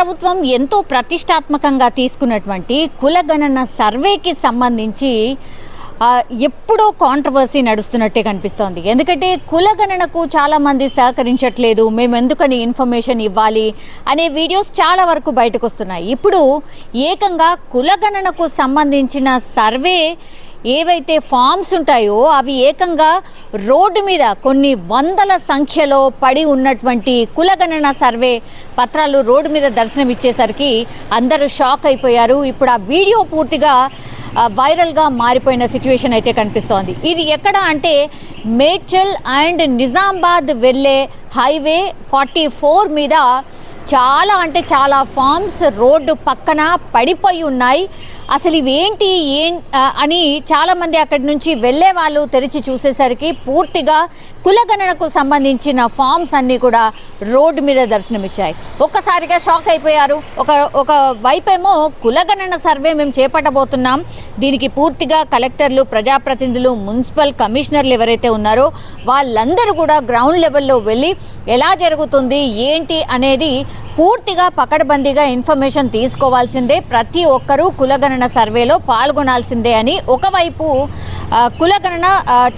ప్రభుత్వం ఎంతో ప్రతిష్టాత్మకంగా తీసుకున్నటువంటి కులగణన సర్వేకి సంబంధించి ఎప్పుడో కాంట్రవర్సీ నడుస్తున్నట్టే కనిపిస్తోంది. ఎందుకంటే కులగణనకు చాలామంది సహకరించట్లేదు మేము ఎందుకని ఇన్ఫర్మేషన్ ఇవ్వాలి అనే వీడియోస్ చాలా వరకు బయటకు వస్తున్నాయి. ఇప్పుడు ఏకంగా కులగణనకు సంబంధించిన సర్వే ఏవైతే ఫామ్స్ ఉంటాయో అవి ఏకంగా రోడ్డు మీద కొన్ని వందల సంఖ్యలో పడి ఉన్నటువంటి కులగణన సర్వే పత్రాలు రోడ్డు మీద దర్శనమిచ్చేసరికి అందరూ షాక్ అయిపోయారు. ఇప్పుడు ఆ వీడియో పూర్తిగా వైరల్గా మారిపోయిన సిచ్యువేషన్ అయితే కనిపిస్తోంది. ఇది ఎక్కడ అంటే మేడ్చల్ అండ్ నిజామాబాద్ వెళ్ళే హైవే ఫార్టీ ఫోర్ మీద చాలా అంటే చాలా ఫామ్స్ రోడ్డు పక్కన పడిపోయి ఉన్నాయి. అసలు ఇవేంటి ఏం అని చాలామంది అక్కడి నుంచి వెళ్ళే వాళ్ళు తెరిచి చూసేసరికి పూర్తిగా కులగణనకు సంబంధించిన ఫామ్స్ అన్నీ కూడా రోడ్డు మీద దర్శనమిచ్చాయి. ఒక్కసారిగా షాక్ అయిపోయారు. ఒక ఒక వైపేమో కులగణన సర్వే మేము చేపట్టబోతున్నాం. దీనికి పూర్తిగా కలెక్టర్లు ప్రజాప్రతినిధులు మున్సిపల్ కమిషనర్లు ఎవరైతే ఉన్నారో వాళ్ళందరూ కూడా గ్రౌండ్ లెవెల్లో వెళ్ళి ఎలా జరుగుతుంది ఏంటి అనేది పూర్తిగా పకడ్బందీగా ఇన్ఫర్మేషన్ తీసుకోవాల్సిందే. ప్రతి ఒక్కరూ కులగణన సర్వేలో పాల్గొనాల్సిందే అని ఒకవైపు కులగణన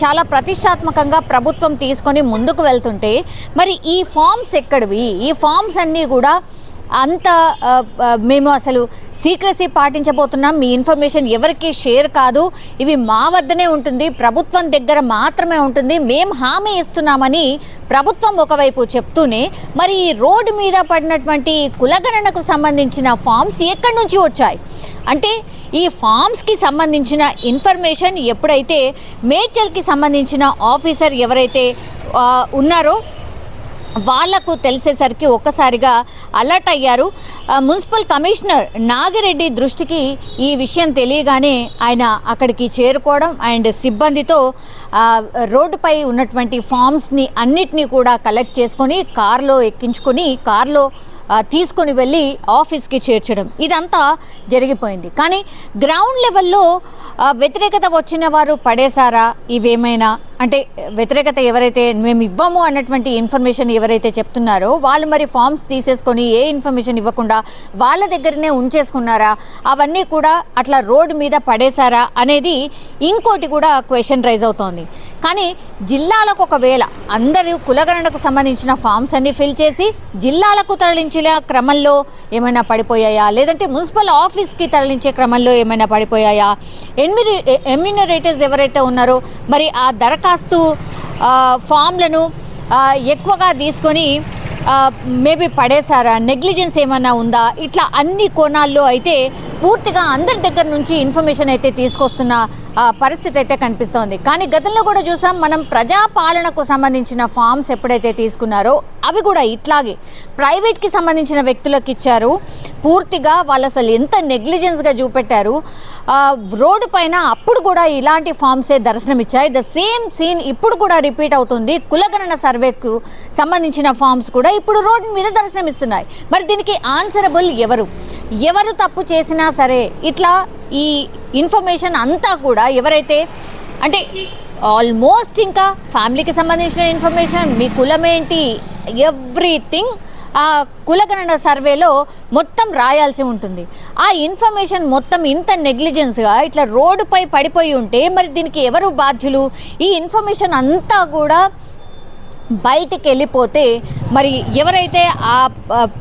చాలా ప్రతిష్టాత్మకంగా ప్రభుత్వం తీసుకొని ముందుకు వెళ్తుంటే మరి ఈ ఫామ్స్ ఎక్కడివి? ఈ ఫామ్స్ అన్నీ కూడా అంత మేము అసలు సీక్రసీ పాటించబోతున్నాం. మీ ఇన్ఫర్మేషన్ ఎవరికి షేర్ కాదు. ఇవి మా వద్దనే ఉంటుంది. ప్రభుత్వం దగ్గర మాత్రమే ఉంటుంది. మేము హామీ ఇస్తున్నామని ప్రభుత్వం ఒకవైపు చెప్తూనే మరి ఈ రోడ్డు మీద పడినటువంటి కులగణనకు సంబంధించిన ఫామ్స్ ఎక్కడి నుంచి వచ్చాయి? అంటే ఈ ఫామ్స్కి సంబంధించిన ఇన్ఫర్మేషన్ ఎప్పుడైతే మేడ్చల్కి సంబంధించిన ఆఫీసర్ ఎవరైతే ఉన్నారో వాళ్ళకు తెలిసేసరికి ఒక్కసారిగా అలర్ట్ అయ్యారు. మున్సిపల్ కమిషనర్ నాగిరెడ్డి దృష్టికి ఈ విషయం తెలియగానే ఆయన అక్కడికి చేరుకోవడం అండ్ సిబ్బందితో రోడ్డుపై ఉన్నటువంటి ఫామ్స్ని అన్నిటినీ కూడా కలెక్ట్ చేసుకొని కార్లో ఎక్కించుకొని కార్లో తీసుకొని వెళ్ళి ఆఫీస్కి చేర్చడం. ఇదంతా జరిగిపోయింది. కానీ గ్రౌండ్ లెవెల్లో వ్యతిరేకత వచ్చిన వారు పడేశారా? ఇవేమైనా అంటే వ్యతిరేకత ఎవరైతే మేము ఇవ్వము అన్నటువంటి ఇన్ఫర్మేషన్ ఎవరైతే చెప్తున్నారో వాళ్ళు మరి ఫామ్స్ తీసేసుకొని ఏ ఇన్ఫర్మేషన్ ఇవ్వకుండా వాళ్ళ దగ్గరనే ఉంచేసుకున్నారా? అవన్నీ కూడా అట్లా రోడ్డు మీద పడేశారా? అనేది ఇంకోటి కూడా క్వశ్చన్ రైజ్ అవుతోంది. కానీ జిల్లాలకు ఒకవేళ అందరూ కులగణనకు సంబంధించిన ఫామ్స్ అన్ని ఫిల్ చేసి జిల్లాలకు తరలించిన క్రమంలో ఏమైనా పడిపోయాయా? లేదంటే మున్సిపల్ ఆఫీస్కి తరలించే క్రమంలో ఏమైనా పడిపోయాయా? ఎన్మిరి ఎమ్యూనరేటర్స్ ఎవరైతే ఉన్నారో మరి ఆ దరఖాస్తు దరఖాస్తు ఫామ్లను ఎక్కువగా తీసుకొని మేబీ పడేశారా? నెగ్లిజెన్స్ ఏమైనా ఉందా? ఇట్లా అన్ని కోణాల్లో అయితే పూర్తిగా అందరి దగ్గర నుంచి ఇన్ఫర్మేషన్ అయితే తీసుకొస్తున్న పరిస్థితి అయితే కనిపిస్తోంది. కానీ గతంలో కూడా చూసాం మనం ప్రజాపాలనకు సంబంధించిన ఫామ్స్ ఎప్పుడైతే తీసుకున్నారో అవి కూడా ఇట్లాగే ప్రైవేట్కి సంబంధించిన వ్యక్తులకు ఇచ్చారు. పూర్తిగా వాళ్ళు అసలు ఎంత నెగ్లిజెన్స్గా చూపెట్టారు. రోడ్డు పైన అప్పుడు కూడా ఇలాంటి ఫామ్సే దర్శనం ఇచ్చాయి. ద సేమ్ సీన్ ఇప్పుడు కూడా రిపీట్ అవుతుంది. కులగణన సర్వేకు సంబంధించిన ఫామ్స్ కూడా ఇప్పుడు రోడ్డు మీద దర్శనం ఇస్తున్నాయి. మరి దీనికి ఆన్సరబుల్ ఎవరు? ఎవరు తప్పు చేసినా సరే ఇట్లా ఈ ఇన్ఫర్మేషన్ అంతా కూడా ఎవరైతే అంటే ఆల్మోస్ట్ ఇంకా ఫ్యామిలీకి సంబంధించిన ఇన్ఫర్మేషన్ మీ కులం ఏంటి ఎవ్రీథింగ్ ఆ కులగణన సర్వేలో మొత్తం రాయాల్సి ఉంటుంది. ఆ ఇన్ఫర్మేషన్ మొత్తం ఇంత నెగ్లిజెన్స్గా ఇట్లా రోడ్డుపై పడిపోయి ఉంటే మరి దీనికి ఎవరు బాధ్యులు? ఈ ఇన్ఫర్మేషన్ అంతా కూడా బయటికి వెళ్ళిపోతే మరి ఎవరైతే ఆ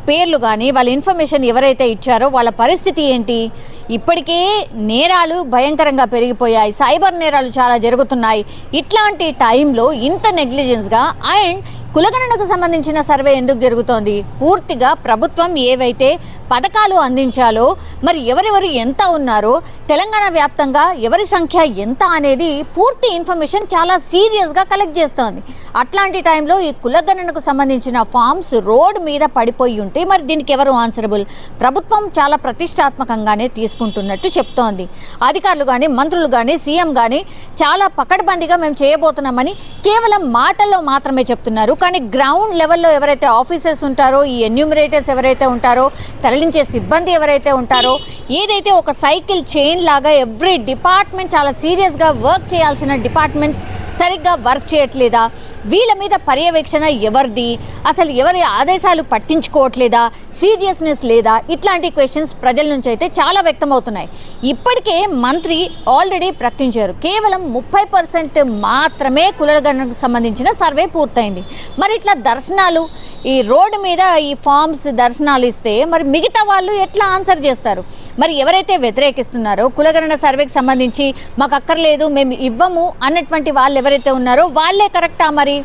పేర్లు కానీ వాళ్ళ ఇన్ఫర్మేషన్ ఎవరైతే ఇచ్చారో వాళ్ళ పరిస్థితి ఏంటి? ఇప్పటికే నేరాలు భయంకరంగా పెరిగిపోయాయి. సైబర్ నేరాలు చాలా జరుగుతున్నాయి. ఇట్లాంటి టైంలో ఇంత నెగ్లిజెన్స్గా అండ్ కులగణనకు సంబంధించిన సర్వే ఎందుకు జరుగుతోంది? పూర్తిగా ప్రభుత్వం ఏవైతే పథకాలు అందించాలో మరి ఎవరెవరు ఎంత ఉన్నారో తెలంగాణ వ్యాప్తంగా ఎవరి సంఖ్య ఎంత అనేది పూర్తి ఇన్ఫర్మేషన్ చాలా సీరియస్గా కలెక్ట్ చేస్తోంది. అట్లాంటి టైంలో ఈ కులగణనకు సంబంధించిన ఫామ్స్ రోడ్ మీద పడిపోయి ఉంటే మరి దీనికి ఎవరు ఆన్సరబుల్? ప్రభుత్వం చాలా ప్రతిష్టాత్మకంగానే తీసుకుంటున్నట్టు చెప్తోంది. అధికారులు కానీ మంత్రులు కానీ సీఎం కానీ చాలా పకడ్బందీగా మేము చేయబోతున్నామని కేవలం మాటల్లో మాత్రమే చెప్తున్నారు. కానీ గ్రౌండ్ లెవెల్లో ఎవరైతే ఆఫీసర్స్ ఉంటారో ఈ ఎన్యూమరేటర్స్ ఎవరైతే ఉంటారో తరలించే సిబ్బంది ఎవరైతే ఉంటారో ఏదైతే ఒక సైకిల్ చైన్ లాగా ఎవ్రీ డిపార్ట్మెంట్ చాలా సీరియస్గా వర్క్ చేయాల్సిన డిపార్ట్మెంట్స్ సరిగ్గా వర్క్ చేయట్లేదా? వీళ్ళ మీద పర్యవేక్షణ ఎవరిది? అసలు ఎవరి ఆదేశాలు పట్టించుకోవట్లేదా? సీరియస్నెస్ లేదా ఇట్లాంటి క్వశ్చన్స్ ప్రజల నుంచి అయితే చాలా వ్యక్తమవుతున్నాయి. ఇప్పటికే మంత్రి ఆల్రెడీ ప్రకటించారు. కేవలం ముప్పై పర్సెంట్ మాత్రమే కులగణకు సంబంధించిన సర్వే పూర్తయింది. మరి ఇట్లా దర్శనాలు ఈ రోడ్డు మీద ఈ ఫామ్స్ దర్శనాలు ఇస్తే మరి మిగతా వాళ్ళు ఎట్లా ఆన్సర్ చేస్తారు? మరి ఎవరైతే వ్యతిరేకిస్తున్నారో కులగణన సర్వేకి సంబంధించి మాకు అక్కర్లేదు మేము ఇవ్వము అన్నటువంటి వాళ్ళు ఎవరైతే ఉన్నారో వాళ్ళే కరెక్టా మరి?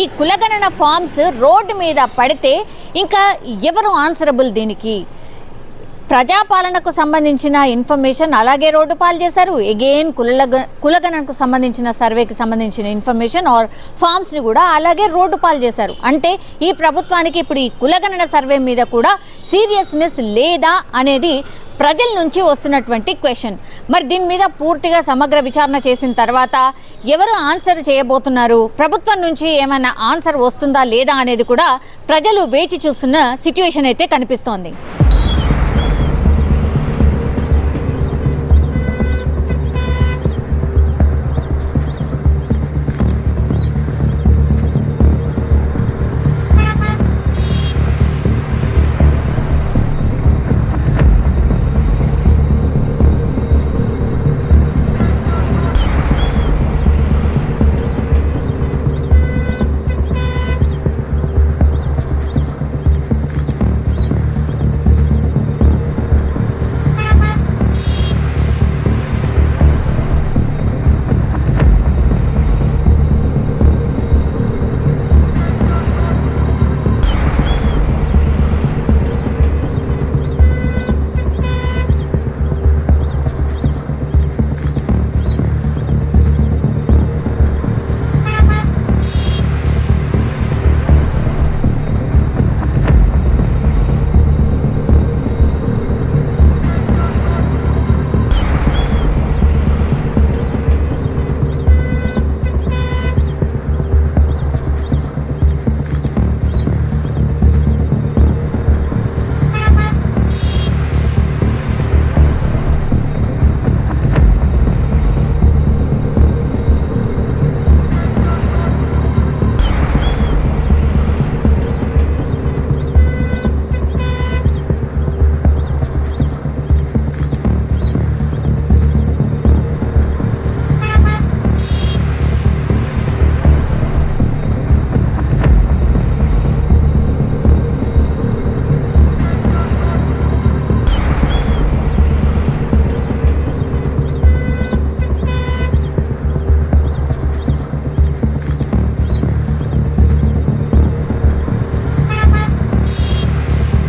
ఈ కులగణన ఫామ్స్ రోడ్డు మీద పడితే ఇంకా ఎవరు ఆన్సరబుల్ దీనికి? ప్రజాపాలనకు సంబంధించిన ఇన్ఫర్మేషన్ అలాగే రోడ్డు పాలు చేశారు. ఎగైన్ కుల కులగణనకు సంబంధించిన సర్వేకి సంబంధించిన ఇన్ఫర్మేషన్ ఆర్ ఫామ్స్ని కూడా అలాగే రోడ్డు పాలు చేశారు. అంటే ఈ ప్రభుత్వానికి ఇప్పుడు ఈ కులగణన సర్వే మీద కూడా సీరియస్నెస్ లేదా అనేది ప్రజల నుంచి వస్తున్నటువంటి క్వశ్చన్. మరి దీని మీద పూర్తిగా సమగ్ర విచారణ చేసిన తర్వాత ఎవరు ఆన్సర్ చేయబోతున్నారు? ప్రభుత్వం నుంచి ఏమైనా ఆన్సర్ వస్తుందా లేదా అనేది కూడా ప్రజలు వేచి చూస్తున్న సిచ్యువేషన్ అయితే కనిపిస్తోంది.